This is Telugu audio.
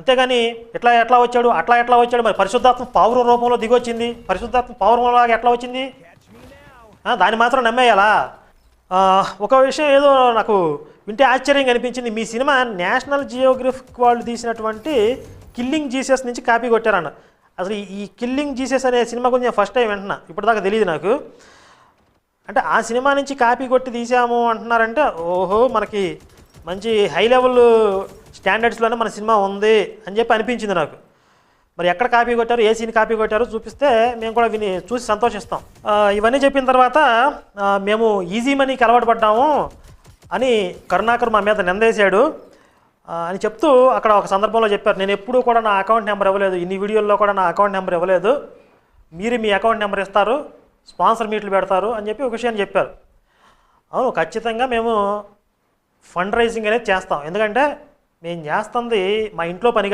అంతేగాని ఇట్లా ఎట్లా వచ్చాడు అట్లా ఎట్లా వచ్చాడు మరి పరిశుద్ధాత్మ పావుర రూపంలో దిగొచ్చింది. పరిశుద్ధాత్మ పావురంలాగా ఎట్లా వచ్చింది? దాన్ని మాత్రం నమ్మేయాలా? ఒక విషయం ఏదో నాకు వింటే ఆశ్చర్యంగా అనిపించింది మీ సినిమా నేషనల్ జియోగ్రఫిక్ వాళ్ళు తీసినటువంటి కిల్లింగ్ జీసస్ నుంచి కాపీ కొట్టారన్న. అసలు ఈ- ఈ కిల్లింగ్ జీసస్ అనే సినిమా గురించి నేను ఫస్ట్ టైం వింటున్నా. ఇప్పటిదాకా తెలియదు నాకు. అంటే ఆ సినిమా నుంచి కాపీ కొట్టి తీసాము అంటున్నారంటే ఓహో మనకి మంచి హై లెవెల్ స్టాండర్డ్స్లోనే మన సినిమా ఉంది అని చెప్పి అనిపించింది నాకు. మరి ఎక్కడ కాపీ కొట్టారు ఏ సీన్ కాపీ కొట్టారు చూపిస్తే మేము కూడా విని చూసి సంతోషిస్తాం. ఇవన్నీ చెప్పిన తర్వాత మేము ఈజీ మనీకి అలవాటు పడ్డాము అని కరుణాకర్ మా మీద నిందేశాడు. అని చెప్తూ అక్కడ ఒక సందర్భంలో చెప్పారు నేను ఎప్పుడూ కూడా నా అకౌంట్ నెంబర్ ఇవ్వలేదు ఇన్ని వీడియోల్లో కూడా నా అకౌంట్ నెంబర్ ఇవ్వలేదు. మీరు మీ అకౌంట్ నెంబర్ ఇస్తారు స్పాన్సర్ మీట్లు పెడతారు అని చెప్పి ఒక విషయాన్ని చెప్పారు. అవును ఖచ్చితంగా మేము ఫండ్ రైజింగ్ అనేది చేస్తాం. ఎందుకంటే నేను చేస్తుంది మా ఇంట్లో పని